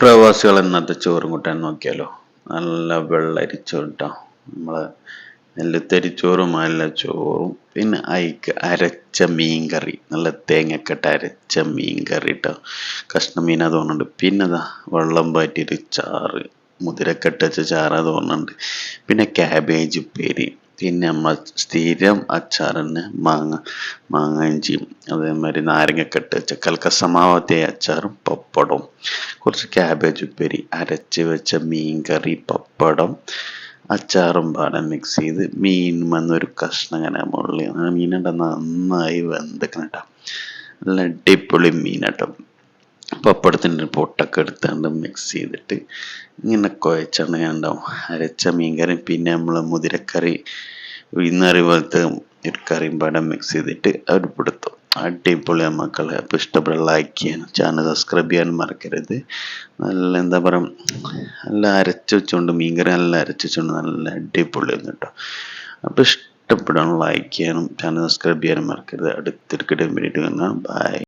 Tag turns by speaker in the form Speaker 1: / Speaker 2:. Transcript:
Speaker 1: പ്രവാസികൾ ഇന്നത്തെ ചോറും കൂട്ടാൻ നോക്കിയാലോ? നല്ല വെള്ളരിച്ചോട്ടോ നമ്മൾ നെല്ലുത്തരിച്ചോറും നല്ല ചോറും പിന്നെ അയിക്ക് അരച്ച മീൻ കറി നല്ല തേങ്ങക്കെട്ട് അരച്ച മീൻ കറി കേട്ടോ കഷ്ണ അത് തോന്നുന്നുണ്ട്. പിന്നെ അതാ വെള്ളം പാറ്റിയിട്ട് ചാറ് മുതിരക്കെട്ട് വെച്ച അത് തോന്നുന്നുണ്ട്. പിന്നെ ക്യാബേജ് ഉപ്പേരി പിന്നെ നമ്മൾ സ്ഥിരം അച്ചാറിന് മാങ്ങ മാങ്ങ ഇഞ്ചിയും അതേമാതിരി നാരങ്ങക്കെട്ട് ചക്കൽക്കസമാവത്തെ അച്ചാറും പപ്പടവും. കുറച്ച് ക്യാബേജ് ഉപ്പേരി അരച്ച് വെച്ച മീൻ കറി പപ്പടം അച്ചാറും പാടം മിക്സ് ചെയ്ത് മീൻ വന്നൊരു കഷ്ണം ഇങ്ങനെ മുകളിൽ മീനുണ്ട നന്നായി വെന്തക്കണം കേട്ടോ. നല്ല അടിപൊളി മീനാട്ടോ പപ്പടത്തിന്റെ പൊട്ടൊക്കെ എടുത്തുകൊണ്ട് മിക്സ് ചെയ്തിട്ട് ഇങ്ങനെ കുഴച്ചാണ് ഞാൻ ഉണ്ടാവും. അരച്ച മീൻകറി പിന്നെ നമ്മൾ മുതിരക്കറി ഉഴുന്നറി പോലത്തെ ഒരു കറിയും പാടം മിക്സ് ചെയ്തിട്ട് അടുപ്പെടുത്തും അടിപൊളി മക്കളെ. അപ്പോൾ ഇഷ്ടപ്പെട്ട ലൈക്ക് ചെയ്യാനും ചാനൽ സബ്സ്ക്രൈബ് ചെയ്യാൻ മറക്കരുത്. നല്ല എന്താ പറയുക നല്ല അരച്ച് വെച്ചുകൊണ്ട് മീൻകറി നല്ല അരച്ച് വെച്ചുകൊണ്ട് നല്ല അടിപൊളിയായിരുന്നു കേട്ടോ. അപ്പോൾ ഇഷ്ടപ്പെടാൻ ലൈക്ക് ചെയ്യാനും ചാനൽ സബ്സ്ക്രൈബ് ചെയ്യാനും മറക്കരുത്. അടുത്തൊരു വേണ്ടിയിട്ട് വന്നാൽ ബൈ